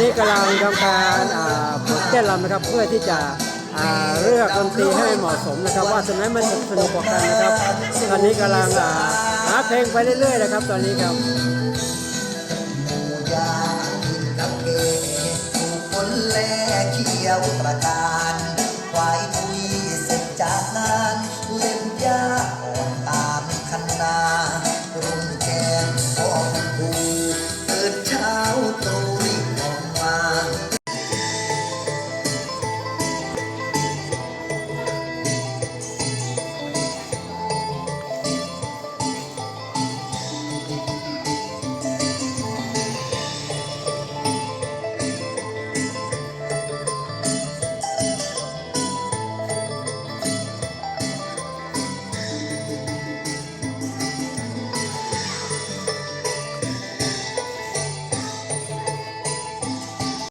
นี้กำลังทำการอ่ฝึกเต้นรำนะครับเพื่อที่จะอ่เลือกดนตรีให้เหมาะสมนะครับ ว่าสนั้นมันสนุกกว่ากันนะครับ ตอนนี้กำลังอ่หาเพลงไปเรื่อยๆนะครับ ตอนนี้ครับคนแลเขียวประกา